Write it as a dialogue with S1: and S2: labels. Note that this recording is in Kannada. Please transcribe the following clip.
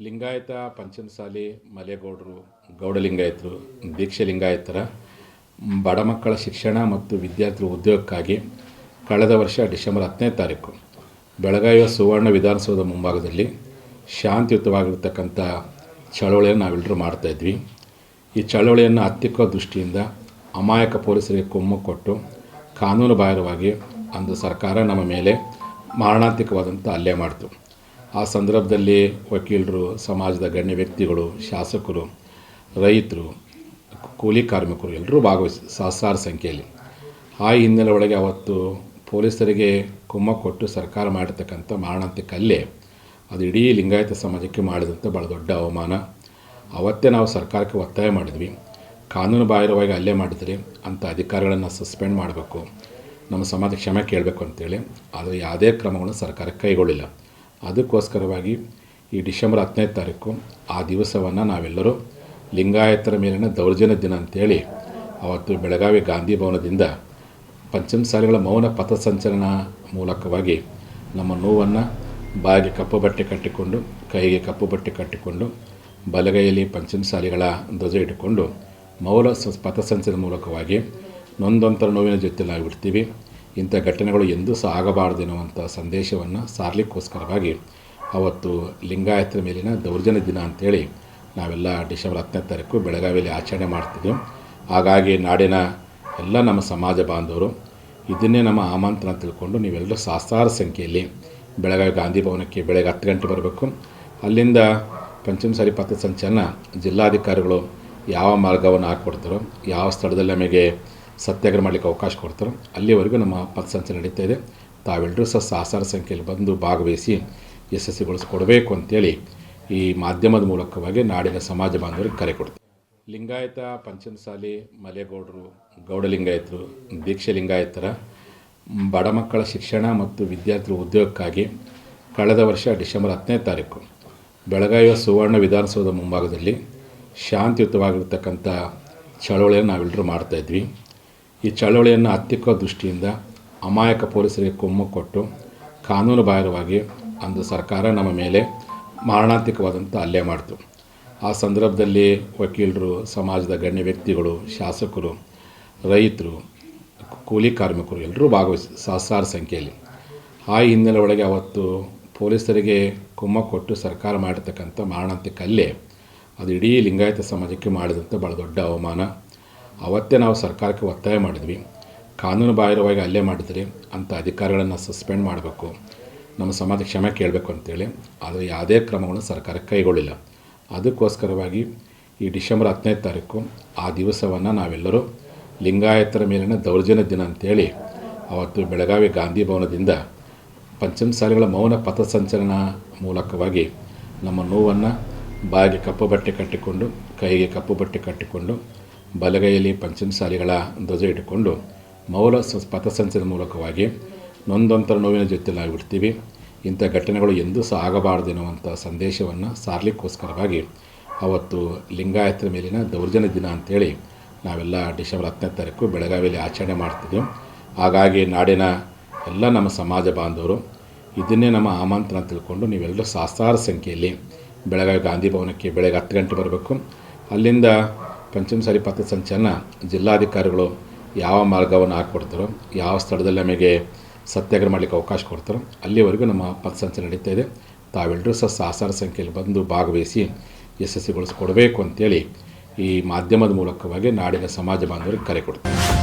S1: ಲಿಂಗಾಯತ, ಪಂಚಮಸಾಲಿ, ಮಲೆಗೌಡರು ಗೌಡ ಲಿಂಗಾಯತರು ದೀಕ್ಷೆ ಲಿಂಗಾಯತರ ಬಡ ಮಕ್ಕಳ ಶಿಕ್ಷಣ ಮತ್ತು ವಿದ್ಯಾರ್ಥಿ ಉದ್ಯೋಗಕ್ಕಾಗಿ ಕಳೆದ ವರ್ಷ ಡಿಸೆಂಬರ್ ಹತ್ತನೇ ತಾರೀಕು, ಬೆಳಗಾವಿಯ ಸುವರ್ಣ ವಿಧಾನಸೌಧ ಮುಂಭಾಗದಲ್ಲಿ ಶಾಂತಿಯುತವಾಗಿರ್ತಕ್ಕಂಥ ಚಳವಳಿಯನ್ನು ನಾವೆಲ್ಲರೂ ಮಾಡ್ತಾಯಿದ್ವಿ ಈ ಚಳವಳಿಯನ್ನು ಹತ್ತಿಕ್ಕೋ ದೃಷ್ಟಿಯಿಂದ ಅಮಾಯಕ ಪೊಲೀಸರಿಗೆ ಕೊಮ್ಮು ಕೊಟ್ಟು ಕಾನೂನು ಬಾಹಿರವಾಗಿ ಅಂದು ಸರ್ಕಾರ ನಮ್ಮ ಮೇಲೆ ಮಾರಣಾಂತಿಕವಾದಂಥ ಹಲ್ಲೆ ಮಾಡಿತು. ಆ ಸಂದರ್ಭದಲ್ಲಿ ವಕೀಲರು, ಸಮಾಜದ ಗಣ್ಯ ವ್ಯಕ್ತಿಗಳು, ಶಾಸಕರು, ರೈತರು, ಕೂಲಿ ಕಾರ್ಮಿಕರು ಎಲ್ಲರೂ ಭಾಗವಹಿಸಿ ಸಹಸ್ರಾರು ಸಂಖ್ಯೆಯಲ್ಲಿ. ಆ ಹಿನ್ನೆಲೆ ಒಳಗೆ ಅವತ್ತು ಪೊಲೀಸರಿಗೆ ಕುಮ್ಮ ಕೊಟ್ಟು ಸರ್ಕಾರ ಮಾಡಿರ್ತಕ್ಕಂಥ ಮಾರಣಾಂತಿಕ ಕಲ್ಲೆ, ಅದು ಇಡೀ ಲಿಂಗಾಯತ ಸಮಾಜಕ್ಕೆ ಮಾಡಿದಂಥ ಭಾಳ ದೊಡ್ಡ ಅವಮಾನ. ಅವತ್ತೇ ನಾವು ಸರ್ಕಾರಕ್ಕೆ ಒತ್ತಾಯ ಮಾಡಿದ್ವಿ. ಕಾನೂನು ಬಾಹಿರವಾಗಿ ಅಲ್ಲೇ ಮಾಡಿದರೆ ಅಂಥ ಅಧಿಕಾರಿಗಳನ್ನು ಸಸ್ಪೆಂಡ್ ಮಾಡಬೇಕು. ನಮ್ಮ ಸಮಾಜ ಕ್ಷಮೆ ಕೇಳಬೇಕು ಅಂತೇಳಿ. ಆದರೆ ಯಾವುದೇ ಕ್ರಮಗಳನ್ನು ಸರ್ಕಾರ ಕೈಗೊಳ್ಳಿಲ್ಲ. ಅದಕ್ಕೋಸ್ಕರವಾಗಿ ಈ ಡಿಸೆಂಬರ್ ಹತ್ತನೇ ತಾರೀಕು ಆ ದಿವಸವನ್ನು ನಾವೆಲ್ಲರೂ ಲಿಂಗಾಯತರ ಮೇಲಿನ ದೌರ್ಜನ್ಯ ದಿನ ಅಂತೇಳಿ ಅವತ್ತು ಬೆಳಗಾವಿ ಗಾಂಧಿ ಭವನದಿಂದ ಪಂಚಮಸಾಲಿಗಳ ಮೌನ ಪಥಸಂಚಲನ ಮೂಲಕವಾಗಿ ನಮ್ಮ ನೋವನ್ನು ಬಾಯಿಗೆ ಕಪ್ಪು ಬಟ್ಟೆ ಕಟ್ಟಿಕೊಂಡು, ಕೈಗೆ ಕಪ್ಪು ಬಟ್ಟೆ ಕಟ್ಟಿಕೊಂಡು, ಬಲಗೈಯಲ್ಲಿ ಪಂಚಮಸಾಲಿಗಳ ಧ್ವಜ ಇಟ್ಟುಕೊಂಡು ಮೌನ ಪಥಸಂಚಲನ ಮೂಲಕವಾಗಿ ನೊಂದೊಂಥರ ನೋವಿನ ಜೊತೆ ನಾವು ಬಿಡ್ತೀವಿ ಇಂಥ ಘಟನೆಗಳು ಎಂದೂ ಸಹ ಆಗಬಾರ್ದು ಎನ್ನುವಂಥ ಸಂದೇಶವನ್ನು ಸಾರಲಿಕ್ಕೋಸ್ಕರವಾಗಿ ಅವತ್ತು ಲಿಂಗಾಯತರ ಮೇಲಿನ ದೌರ್ಜನ್ಯ ದಿನ ಅಂತೇಳಿ ನಾವೆಲ್ಲ ಡಿಸೆಂಬರ್ ಹತ್ತನೇ ತಾರೀಕು ಬೆಳಗಾವಿಯಲ್ಲಿ ಆಚರಣೆ ಮಾಡ್ತಿದ್ದೆವು. ಹಾಗಾಗಿ ನಾಡಿನ ಎಲ್ಲ ನಮ್ಮ ಸಮಾಜ ಬಾಂಧವರು, ಇದನ್ನೇ ನಮ್ಮ ಆಮಂತ್ರಣ ತಿಳ್ಕೊಂಡು ನೀವೆಲ್ಲರೂ ಸಹಸ್ರಾರು ಸಂಖ್ಯೆಯಲ್ಲಿ ಬೆಳಗಾವಿ ಗಾಂಧಿ ಭವನಕ್ಕೆ ಬೆಳಗ್ಗೆ ಹತ್ತು ಗಂಟೆ ಬರಬೇಕು. ಅಲ್ಲಿಂದ ಪಂಚಮಸಾಲಿ ಪಥಸಂಚಲನ ಜಿಲ್ಲಾಧಿಕಾರಿಗಳು ಯಾವ ಮಾರ್ಗವನ್ನು ಹಾಕ್ಕೊಡ್ತಾರೋ, ಯಾವ ಸ್ಥಳದಲ್ಲಿ ನಮಗೆ ಸತ್ಯಾಗ್ರಹ ಮಾಡಲಿಕ್ಕೆ ಅವಕಾಶ ಕೊಡ್ತಾರೆ. ಅಲ್ಲಿವರೆಗೂ ನಮ್ಮ ಪಥಸಂಚಲನ ನಡೀತಾ ಇದೆ. ತಾವೆಲ್ಲರೂ ಸಹ ಸಹಸಾರ ಸಂಖ್ಯೆಯಲ್ಲಿ ಬಂದು ಭಾಗವಹಿಸಿ ಯಶಸ್ವಿಗೊಳಿಸ್ಕೊಡ್ಬೇಕು ಅಂತೇಳಿ ಈ ಮಾಧ್ಯಮದ ಮೂಲಕವಾಗಿ ನಾಡಿನ ಸಮಾಜ ಬಾಂಧವರಿಗೆ ಕರೆ ಕೊಡ್ತೀವಿ. ಲಿಂಗಾಯತ ಪಂಚಮಸಾಲಿ ಮಲೆಗೌಡರು, ಗೌಡಲಿಂಗಾಯತರು ದೀಕ್ಷೆ ಲಿಂಗಾಯತರ ಬಡ ಮಕ್ಕಳ ಶಿಕ್ಷಣ ಮತ್ತು ವಿದ್ಯಾರ್ಥಿ ಉದ್ಯೋಗಕ್ಕಾಗಿ ಕಳೆದ ವರ್ಷ ಡಿಸೆಂಬರ್ ಹತ್ತನೇ ತಾರೀಕು ಬೆಳಗಾವಿಯ ಸುವರ್ಣ ವಿಧಾನಸೌಧ ಮುಂಭಾಗದಲ್ಲಿ ಶಾಂತಿಯುತವಾಗಿರ್ತಕ್ಕಂಥ ಚಳವಳಿಯನ್ನು ನಾವೆಲ್ಲರೂ ಮಾಡ್ತಾಯಿದ್ವಿ ಈ ಚಳವಳಿಯನ್ನು ಹತ್ತಿಕ್ಕೋ ದೃಷ್ಟಿಯಿಂದ ಅಮಾಯಕ ಪೊಲೀಸರಿಗೆ ಕೊಮ್ಮು ಕೊಟ್ಟು ಕಾನೂನು ಬಾಹಿರವಾಗಿ ಅಂದು ಸರ್ಕಾರ ನಮ್ಮ ಮೇಲೆ ಮಾರಣಾಂತಿಕವಾದಂಥ ಹಲ್ಲೆ ಮಾಡಿತು. ಆ ಸಂದರ್ಭದಲ್ಲಿ ವಕೀಲರು, ಸಮಾಜದ ಗಣ್ಯ ವ್ಯಕ್ತಿಗಳು, ಶಾಸಕರು, ರೈತರು, ಕೂಲಿ ಕಾರ್ಮಿಕರು ಎಲ್ಲರೂ ಭಾಗವಹಿಸಿ ಸಹಸ್ರಾರು ಸಂಖ್ಯೆಯಲ್ಲಿ. ಆ ಹಿನ್ನೆಲೆ ಒಳಗೆ ಅವತ್ತು ಪೊಲೀಸರಿಗೆ ಕುಮ್ಮ ಕೊಟ್ಟು ಸರ್ಕಾರ ಮಾಡಿರ್ತಕ್ಕಂಥ ಮಾರಣಾಂತಿಕ ಹಲ್ಲೆ, ಅದು ಇಡೀ ಲಿಂಗಾಯತ ಸಮಾಜಕ್ಕೆ ಮಾಡಿದಂಥ ಭಾಳ ದೊಡ್ಡ ಅವಮಾನ. ಅವತ್ತೇ ನಾವು ಸರ್ಕಾರಕ್ಕೆ ಒತ್ತಾಯ ಮಾಡಿದ್ವಿ. ಕಾನೂನು ಬಾಹಿರವಾಗಿ ಹಲ್ಲೆ ಮಾಡಿದರೆ ಅಂಥ ಅಧಿಕಾರಿಗಳನ್ನು ಸಸ್ಪೆಂಡ್ ಮಾಡಬೇಕು. ನಮ್ಮ ಸಮಾಜ ಕ್ಷಮೆ ಕೇಳಬೇಕು ಅಂತೇಳಿ. ಆದರೆ ಯಾವುದೇ ಕ್ರಮಗಳನ್ನು ಸರ್ಕಾರ ಕೈಗೊಳ್ಳಿಲ್ಲ. ಅದಕ್ಕೋಸ್ಕರವಾಗಿ ಈ ಡಿಸೆಂಬರ್ ಹತ್ತನೇ ತಾರೀಕು ಆ ದಿವಸವನ್ನು ನಾವೆಲ್ಲರೂ ಲಿಂಗಾಯತರ ಮೇಲಿನ ದೌರ್ಜನ್ಯ ದಿನ ಅಂತೇಳಿ ಅವತ್ತು ಬೆಳಗಾವಿ ಗಾಂಧಿ ಭವನದಿಂದ ಪಂಚಮಸಾಲಿಗಳ ಮೌನ ಪಥಸಂಚಲನ ಮೂಲಕವಾಗಿ ನಮ್ಮ ನೋವನ್ನು ಬಾಯಿಗೆ ಕಪ್ಪು ಬಟ್ಟೆ ಕಟ್ಟಿಕೊಂಡು, ಕೈಗೆ ಕಪ್ಪು ಬಟ್ಟೆ ಕಟ್ಟಿಕೊಂಡು ಬಲಗೈಯಲ್ಲಿ ಪಂಚಮಸಾಲಿಗಳ ಧ್ವಜ ಇಟ್ಟುಕೊಂಡು ಮೌಲ ಸ ಪಥಸಂಚಲನ ಮೂಲಕವಾಗಿ ನೊಂದೊಂಥರ ನೋವಿನ ಜೊತೆ ನಾವು ಬಿಡ್ತೀವಿ ಇಂಥ ಘಟನೆಗಳು ಎಂದೂ ಸಹ ಆಗಬಾರ್ದು ಎನ್ನುವಂಥ ಸಂದೇಶವನ್ನು ಸಾರಲಿಕ್ಕೋಸ್ಕರವಾಗಿ ಅವತ್ತು ಲಿಂಗಾಯತರ ಮೇಲಿನ ದೌರ್ಜನ್ಯ ದಿನ ಅಂತೇಳಿ ನಾವೆಲ್ಲ ಡಿಸೆಂಬರ್ ಹತ್ತನೇ ತಾರೀಕು ಬೆಳಗಾವಿಯಲ್ಲಿ ಆಚರಣೆ ಮಾಡ್ತಿದ್ದೆವು ಹಾಗಾಗಿ ನಾಡಿನ ಎಲ್ಲ ನಮ್ಮ ಸಮಾಜ ಬಾಂಧವರು, ಇದನ್ನೇ ನಮ್ಮ ಆಮಂತ್ರಣ ತಿಳ್ಕೊಂಡು ನೀವೆಲ್ಲರೂ ಸಹಸ್ರಾರು ಸಂಖ್ಯೆಯಲ್ಲಿ ಬೆಳಗಾವಿ ಗಾಂಧಿ ಭವನಕ್ಕೆ ಬೆಳಗ್ಗೆ ಹತ್ತು ಗಂಟೆ ಬರಬೇಕು. ಅಲ್ಲಿಂದ ಪಂಚಮಸಾಲಿ ಪಥಸಂಚಲನ ಜಿಲ್ಲಾಧಿಕಾರಿಗಳು ಯಾವ ಮಾರ್ಗವನ್ನು ಹಾಕ್ಕೊಡ್ತಾರೋ, ಯಾವ ಸ್ಥಳದಲ್ಲಿ ನಮಗೆ ಸತ್ಯಾಗ್ರಹ ಮಾಡಲಿಕ್ಕೆ ಅವಕಾಶ ಕೊಡ್ತಾರೋ, ಅಲ್ಲಿವರೆಗೂ ನಮ್ಮ ಪಥಸಂಚಲನ ನಡೀತಾ ಇದೆ. ತಾವೆಲ್ಲರೂ ಸಹ ಸಹಸಾರ ಸಂಖ್ಯೆಯಲ್ಲಿ ಬಂದು ಭಾಗವಹಿಸಿ ಯಶಸ್ವಿಗೊಳಿಸಿಕೊಡಬೇಕು ಅಂತೇಳಿ ಈ ಮಾಧ್ಯಮದ ಮೂಲಕವಾಗಿ ನಾಡಿನ ಸಮಾಜ ಬಾಂಧವರಿಗೆ ಕರೆ ಕೊಡ್ತೀವಿ.